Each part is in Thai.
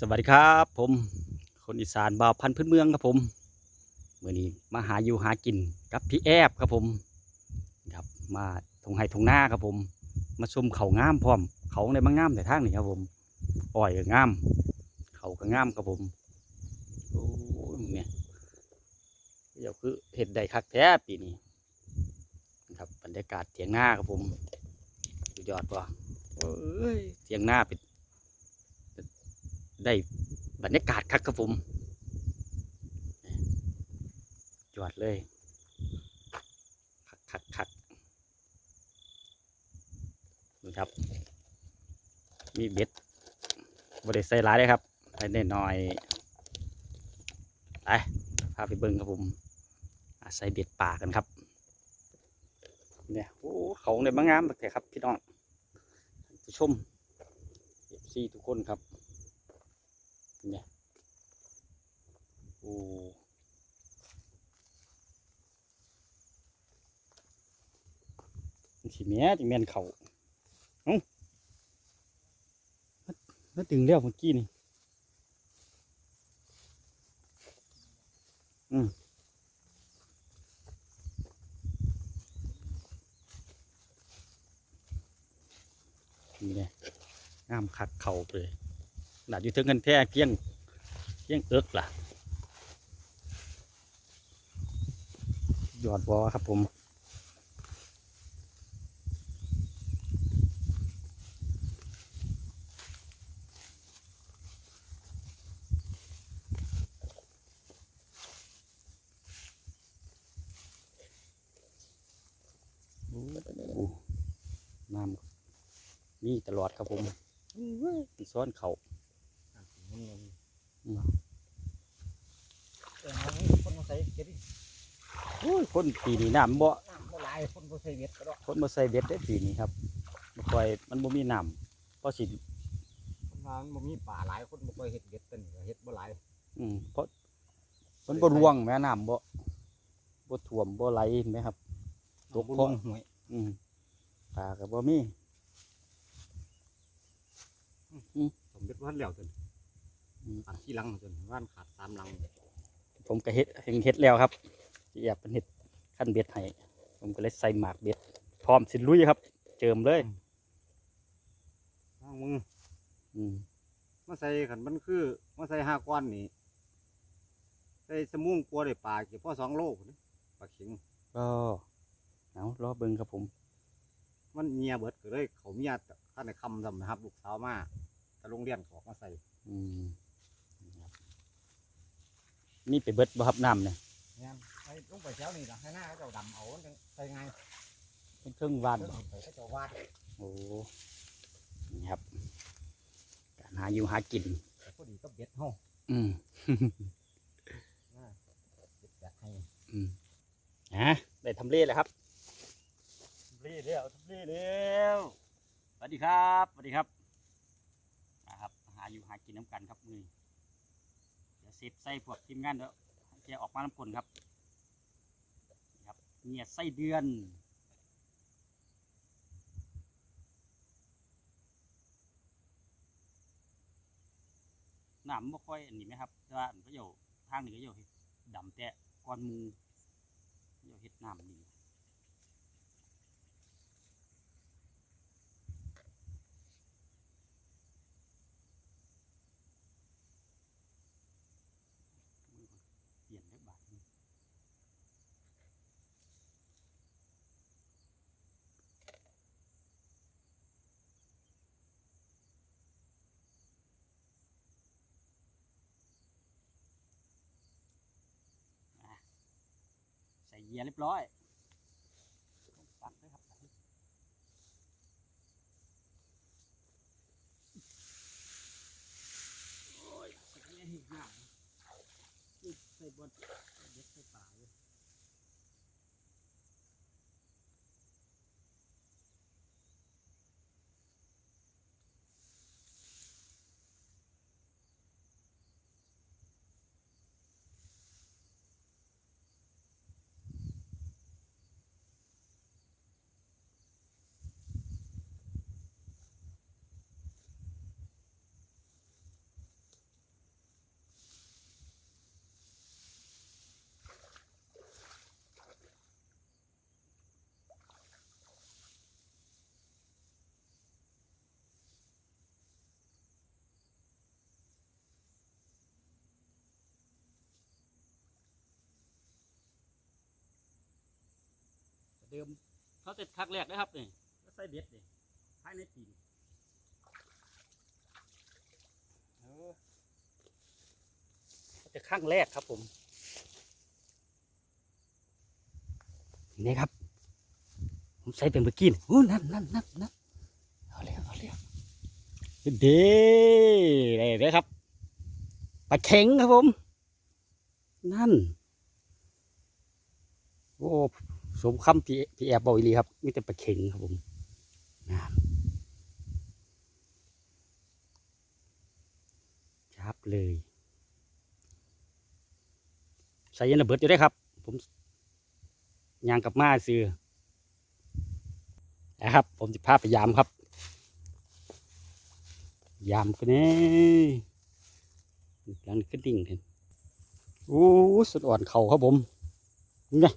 สวัสดีครับ ผมคนอีสานบ่าวพันธุ์พื้นเมืองครับผมเมื่อนี้มาหาอยู่หากินกับพี่แอบครับผมครับมาทงไห้ทงหน้าครับผม มาชมเขางามพร้อม เขาในบางงามแต่ทางนี่ครับผมอ้อยก็งาม เขาก็งามครับผมโอ้ยเนี่ยเดี๋ยวคือเห็ดใดคักแท้ปีนี้ครับบรรยากาศเถียงหน้าครับผมยอดป่ะเอ้ยเถียงหน้าเป็น ได้บรรยากาศคักครับผมจวดเลยคักคักคักดูครับ มีเบ็ดบริใส่หลายเลยครับใส่ได้หน่อยไปพาไปเบิ้งครับผมอะใส่เบ็ดป่ากันครับเนี่ยโอ้เขาในบางงามแต่ครับ พี่น้องผู้ชมเอฟซีทุกคนครับ เนี่ยโอ้มันสิแม่จังแม่นเขาเอ้ามันมันดึงแล้วเมื่อกี้นี่อืมนี่เนี่ยงามคักเข่าเลย หนาดอยู่ถึงกันแท้เกี้ยงยังเอิกล่ะยอดบอครับผมโอ้น้ำนี่ตลอดครับผมมีซ้อนเขาอืม เออเอาคนมาใส่เก็บดิ โอ้ยคนปีนี้น้ำบ่น้ำบ่หลายคนบ่ใส่เบ็ดก็ได้คนมาใส่เบ็ดได้ปีนี้ครับบ่ค่อยมันบ่มีน้ำเพราะสิคนว่ามันบ่มีป่าหลายคนบ่ค่อยเฮ็ดเบ็ดเป็นก็เฮ็ดบ่หลายอืมเพราะมันบ่ร่วงแม่น้ำบ่บ่ท่วมบ่ไหลเห็นไหมครับตกคงหวยอืมปลาก็บ่มีผมเบ็ดว่าแล้วจนอืมขาดที่ลังจนว่านขาดสามลังผมก็เฮ็ดเฮ็ดเฮ็ดแล้วครับที่แอบเป็นเฮ็ด ขั้นเบ็ดให้ผมก็เลยใส่หมากเบ็ด พร้อมสิลุยครับ เจิมเลยอ้าวมึงอืมมาใส่ขันมันคือมาใส่ห้าก้อนนี่ใส่สมุงกลัวได้ปลาเก็บพ่อสองโลพุ่นนี่ปลาเข็งก็เอารอเบิ่งครับผม มันเมียเบิดก็เลยเขาเมียข้าในคำทำนะครับลูกสาวมาแต่โรงเรียนเขอมาใส่ อืมนี่ครับนี่ไปเบิดบ่ครับน้ำเนี่ยเนี่ย ไอ้ลงไปแถวนี่ล่ะให้หน้าเขาเจ้าดำเอามันจังใส่ไงเป็นเครื่องวานเพิ่นบ่เอาไปเขาเจ้าวาดโอ้นี่ครับ การหาอยู่หากินแต่พอดีก็เบ็ดห้องอืมเบ็ดแบบให้อืมฮะได้ทำเลแล้วครับทำเลแล้วทำเลแล้วสวัสดีครับสวัสดีครับนะครับ หาอยู่หากินน้ำกันครับมือนี้เดี๋ยวเซฟไส้พวกทีมงานเดี๋ยวให้แกออกมาน้ำกลนครับนี่ครับ เนี่ยไส้เดือนน้ำบ่ค่อยอันนี้ไหมครับแต่ว่าอันก็อยู่ทางนี้ก็อยู่ดำแต่ก้อนมูอยู่เห็ดน้ำนี่ปลี่ยนได้บาทหนึ่ง ใส่เหยียเรียบร้อยปักด้วยครับโอ้ยใส่เหยียให้ห่างใส่บน ดิมเขาเสร็จครั้งแรกนะครับนี่ก็ใส่เบ็ดนี่ภายในปีนเออเขาจะครั้งแรกครับผม นี่ครับ ผมใส่เป็นเมื่อกี้นี่โอ้นั่นนั่นนั่นนั่นเอาเลยเอาเลยเด้ได้เลยครับปลาเข็งครับผม นั่น โอ้ สมคำพี่พี่แอบบอกอีลีครับมีแต่ปลาเข็งครับผมนะจับเลย ใส่ยันระเบิดอยู่ได้ครับ ผมยางกับมาซื้อนะครับ ผมจะพาไปยามครับ ยามกันนี่หลังขึ้นดิ่งเห็นโอ้สุดอ่อนเข่าครับผมนี่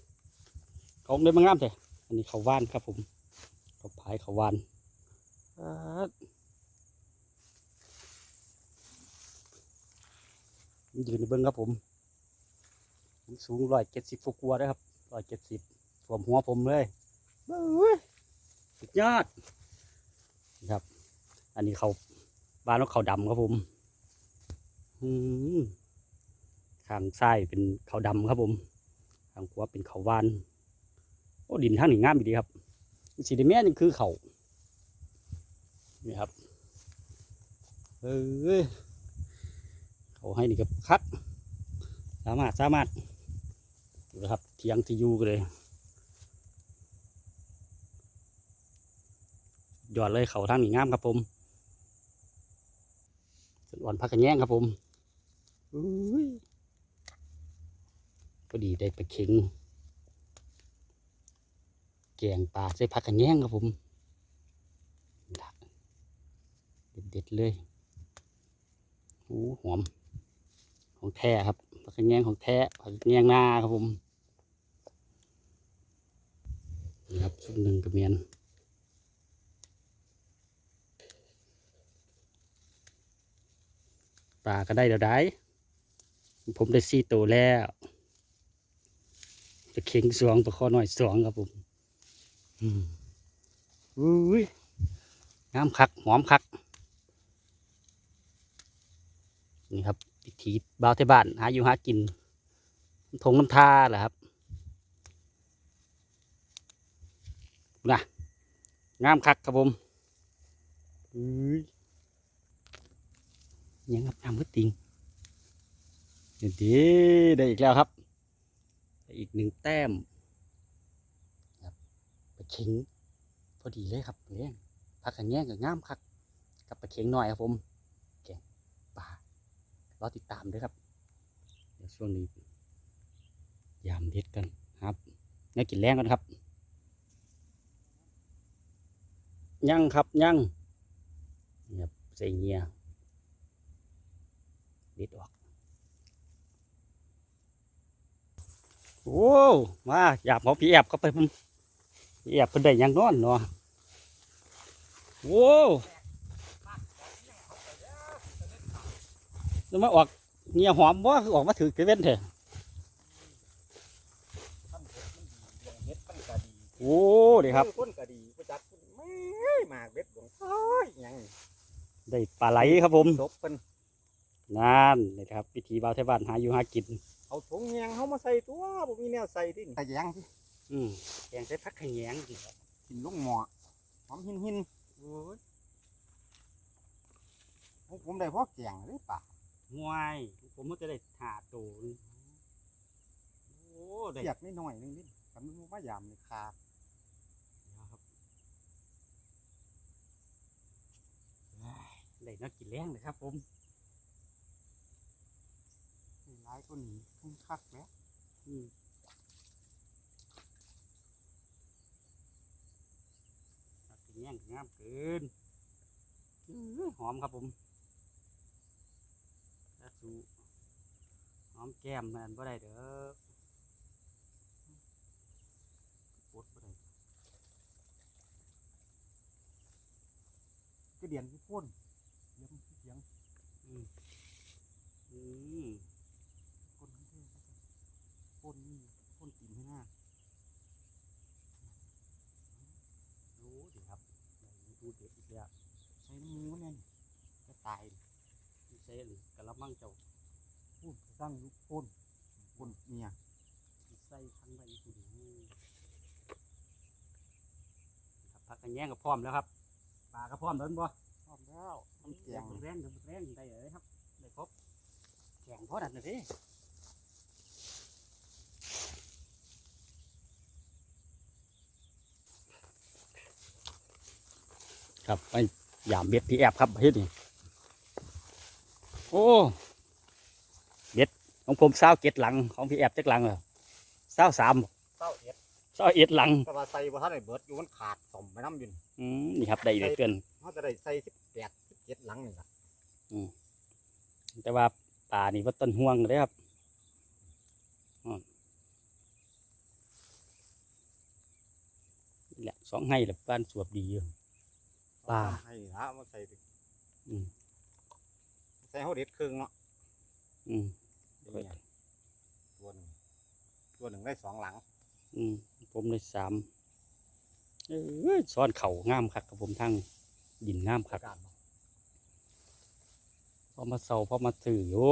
เขาได้มางามแต่อันนี้เขาว่านครับผมเขาพายเขาว่านอ่ายืนในเบิ้งครับผมผมสูงร้อยเจ็ดสิบกว่าๆนะครับร้อยเจ็ดสิบท่วมหัวผมเลยเบ้ยสุดยอดครับ อันนี้เขาบ้านนกเขาดำครับผมอืมข้างซ้ายเป็นเขาดำครับผมข้างขวาเป็นเขาว่าน โอ้ดินทางนี้งามดีครับสีแม่นี่คือเขานี่ครับเออเขาให้นี่กับคักสามารถสามารถดูนะครับเทียงที่อยู่กันเลยหยอดเลยเขาทางนี้งามครับผมสวนอ่อนพักกันแย่งครับผมอุ้ยพอดีได้ไปเข็ง แกงปลาใส่ผักกระแยงครับผมเด็ดๆเลยโอ้หอม ของแท้ครับผักกระแยงของแท้ผักกระแยงนาครับผมนี่ครับชุดหนึ่งกระเมียนปลาก็ได้เดี๋ยวได้ ผมได้สี่ตัวแล้ว จะเข่งสวงประคอหน่อยสวงครับผม อืมอุ้ยงามคัก หอมคัก นี่ครับวิถีบ่าวไทยบ้าน หาอยู่หากินทงน้ำท่าแหละครับนะงามคักครับผมอุ้ยยังครับงามมืดติงเดี๋ยวดีได้อีกแล้วครับได้อีกหนึ่งแต้มปลา เข็งพอดีเลยครับเลี้ยงพักกันแย่งกับงามคักกับปลาเข็งหน่อยครับผมแกงปลารอติดตามด้วยครับเดี๋ยวช่วงนี้ยามเด็ดกันครับนี่กินแรงกันครับย่งครับย่างนี่ครับใส่เงียเด็ดออกโอ้มาอยากหมอพี่แอบเข้าไปผม แอบเพิ่นได้หยังนอนเนาะโว้วแล้วมาออกเงียหอมบ่คือออกมาถือเกเว้นเถอะท่านเบ็ดมันดีเบ็ดมันก็ดีโอ้ดีครับคนก็ดีประจักษ์ไม่หมากเบ็ดของโอ้ยหยังได้ปลาไหลครับผมศพเพิ่นนั่นนี่ครับวิธีบ่าวไทยบ้านหาอยู่หากิน เอาถุงยางเขามาใส่ตัวบ่มีแนวใส่ที่แต่ยังที่ อืมแกงใส่ผักขะแยงสิครับกินลูกหมอหอมหินหินโอ้ยให้ผมได้พ่อแกงเลยป่ะห่วย ผมมันจะได้หาตัวนึงโอ้ได้เสียกนิดหน่อยนึงนิดกันมันมายามเลยคาครับได้นักกินแรงเลยครับ ผมร้ายก็หนีขึ้นคักแล้วอืมผักกระ แยงงามเกินอื้อหอมครับผมถ้าสูหอมแก้มมันบ่ได้เด้อปวดบ่ได้ก็เดียนที่พ่นเลี้ยงเสียงอืมอืม พ่นที่เท่พ่นนี่พ่นกินให้หน้า เด็ดอีกแล้ว ใส่น้ำมูเนี่ยจะตายมีเส้นกะละมังเจ้าพูดสร้างลูกพ่นพ่นเมียมีไส้ทั้งใบหุ่นครับพักกันแย่งกับพร้อมแล้วครับปลาก็พร้อมแล้วบ่พร้อมแล้วน้ำแกแรงงแรงแรงได้เลยครับได้ครบแข่งพอดันนะสิครับไป ยามเบ็ดพี่แอบครับเฮ็ดนี่โอ้เบ็ดของผมเศร้าเก็ดหลังของพี่แอบจักหลังเหรอเศร้าสามเต้าเอ็ดเศร้าเอ็ดหลังแต่ว่าใส่บ่ทันได้เบิดอยู่มันขาดสมไปน้ำอยืนอืมนี่ครับได้เลยเกินเขาจะได้ใส่สิบแปดสิบเจ็ดหลังนี่ล่ะแต่ว่าป่านี่ว่าต้นห่วงเลยครับอ้อนี่แหละสองให้แหละบ้านสวบดีอยู่ ปลาให้ละมาใส่ดิอืมใส่เขาเด็ดครึ่งเนาะอืมเดี๋ยวเนี่ยตัวหนึ่งตัวหนึ่งได้สองหลัง อืมผมได้สามเอ้ยซ้อนเข่างามคักกับผมทั้งดินงามคักการเนาะพอมาเศร้าพอมาถืออยู่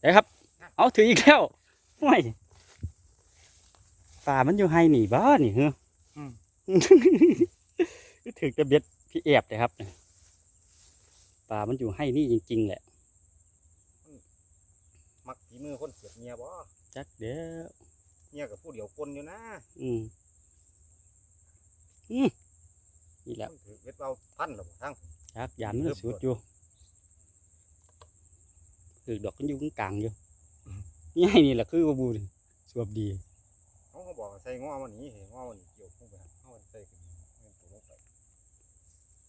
เดี๋ยวครับ เอาถืออีกแล้วไม่ป่ามันอยู่ให้หนีบ้านี่เหรออืมถือจะเบ็ดพี่แอบเลยครับป่ามันอยู่ให้นี่จริง ๆ แหละ มักฝีมือคนเสียบเมียบ่จักเด้อเมียกับผู้เดียวคนอยู่นะอืมอืมนี่แหละมันถือเว็ดเอาพันหรอบ่ทั้งจักยานมันสุดอยู่คือดอกมันอยู่กลางๆอยู่ นี่ให้นี่แหละคือว่าบูนสวบดีเขาเขาบอกว่าใส่ง้อมันนี้เห็นง้อมันนี้เกี่ยวลงไปเขาใส่กันเงินตัวลงไป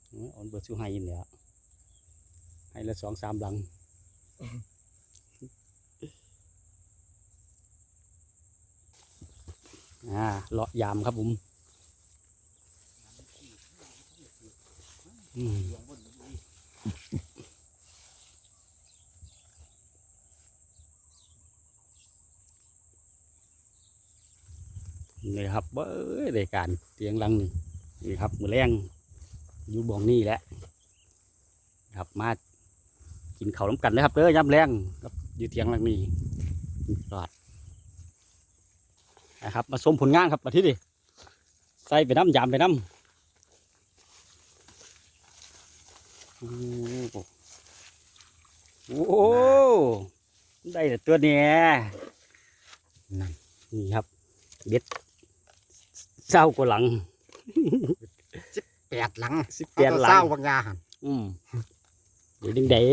เอาอันเบิดสู้ให้ยินแหล้วให้ละสองสามหลังอ่าเลาะยามครับผมอืม นี่ครับเบ้ยรายการเตียงลังนี่นี่ครับมือแรงอยู่บ่องนี่แหละครับมากินเขาวน้ำกันนะครับเด้อยำแรงครับอยู่เตียงลังนี้รอดนะครับ มาชมผลงานครับมาที่ดิใส่ไปน้ำยามไปน้ำโอ้โหได้แต่ตัวเนี้ยนี่ครับเบ็ด เศร้ากว่าหลัง แปดหลังสิบเอาแปดตัวหลัเศร้างบางอยางหั่นอืมเดี๋ยวดึงเด๋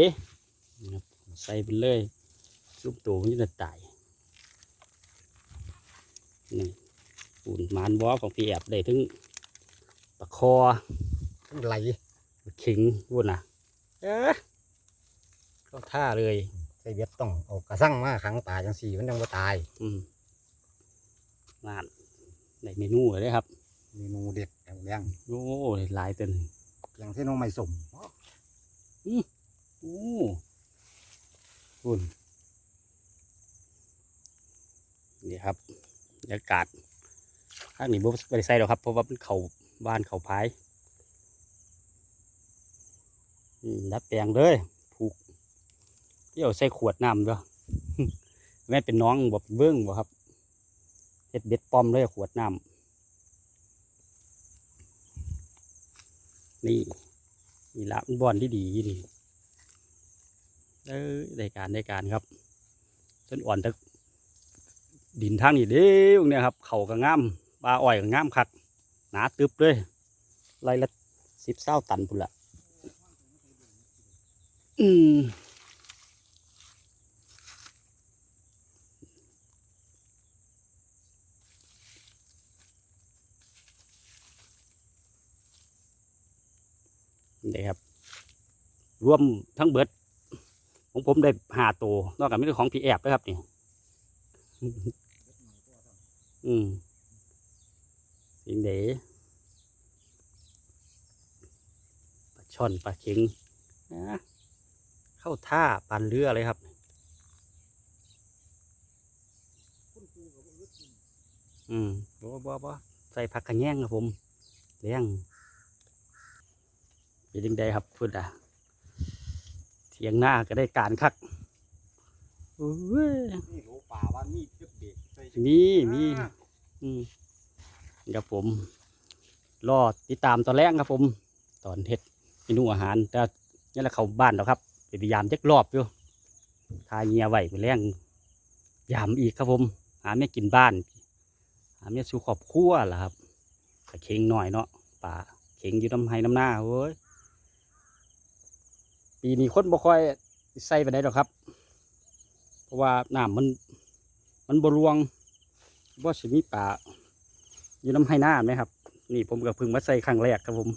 นะครับใส่ไปเลยซุปตัวมันจะตายนี่อุ่นหมานบอของพี่แอบได้ถึงตะคอทั้งไหลขิงวุ่นอะ เอ๊ะก็ท่าเลย ใส่เบ็ดต้องเอากระสังมาขังปลาจังสี่มันยังบ่ตาย อืมนาน ในเมนูเลยครับ เมนูเด็ดแรงโอ้ยหลายเต็นๆเพียงเส้นน้องไม่สมโอ้คุณนี่ครับบรรยากาศข้างนี้บ่ไม่ได้ใส่หรอกครับ เพราะว่าเป็นเขาบ้านเขาพายอืมดัดแปลงเลยผูกเที่ยวใส่ขวดน้ำด้วยแม่นเป็นน้องบ่เป็นเบื้องบ่ครับเฮ็ ดเบ็ดปอมเลยขวดน้ำนี่นี่ละมันบอนที่ดีนี่เออได้การได้การครับจนอ่อนตะดินทางนี้เด้วเนี่ยครับ เขาก็งามปลาอ้อยก็งามคักหนาตึบเลยไรละสิบเศร้าตันพุ่นละอืม นี่ครับ รวมทั้งเบิดของผมได้หาตัวนอกจากไม่ใช่ของพี่แอบนะครับนี่อืมสิ่งเดปลาช่อนปลาเข็งนะเข้าท่าปันเรือเลยครับอืมบ่บ่บ่ใส่ผักกระแยงครับผมเลี้ยง เป็นยังไงครับพุ่นอะเถียงหน้าก็ได้การคักโอ้ยนี่โหป่าว่ามีเก็บเด็กใส่มีมีอืมครับผม รอติดตามตอนแรกครับผม ตอนเฮ็ดเมนูอาหาร แต่นี่แหละเขาบ้านแล้วครับไปพยายามจักรอบอยู่ทายเงียไว้ไปแรงยามอีกครับผม หาไม่กินบ้าน หาเมียสู่ครอบครัวล่ะครับแต่เข่งหน่อยเนาะป่าเข่งอยู่น้ำไห้น้ำหน้าเว้ย ปีนี้คนบ่ค่อยใส่ไปได้หรอกครับ เพราะว่าน้ำมันมันบรวงว่าสิมีป่าอยู่น้ำไห้หน้าไหมครับ นี่ผมก็เพิ่งมาใส่ครั้งแรกครับผม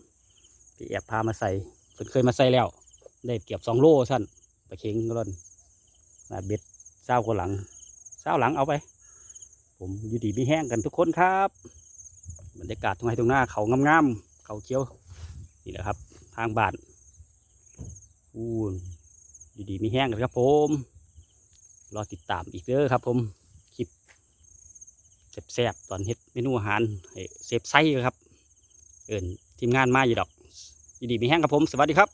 พี่แอบพามาใส่เพิ่นเคยมาใส่แล้ว ได้เก็บสองโลสั้นปลาเข่งร่นนาเบ็ดเศร้ากว่าหลังเศร้าหลังเอาไป ผมอยู่ดีมีแห้งกันทุกคนครับบรรยากาศตรงไหนตรงหน้าเขางามๆเขาเขียวนี่แหละครับ ทางบ้าน อู้อยู่ดีมีแห้งกันครับผม รอติดตามอีกเด้อครับผม คลิปแซ่บๆตอนเฮ็ดเมนูอาหารเซฟไส้ครับ เอินทีมงานมาอยู่ดอกอยู่ดีมีแห้งครับผม สวัสดีครับ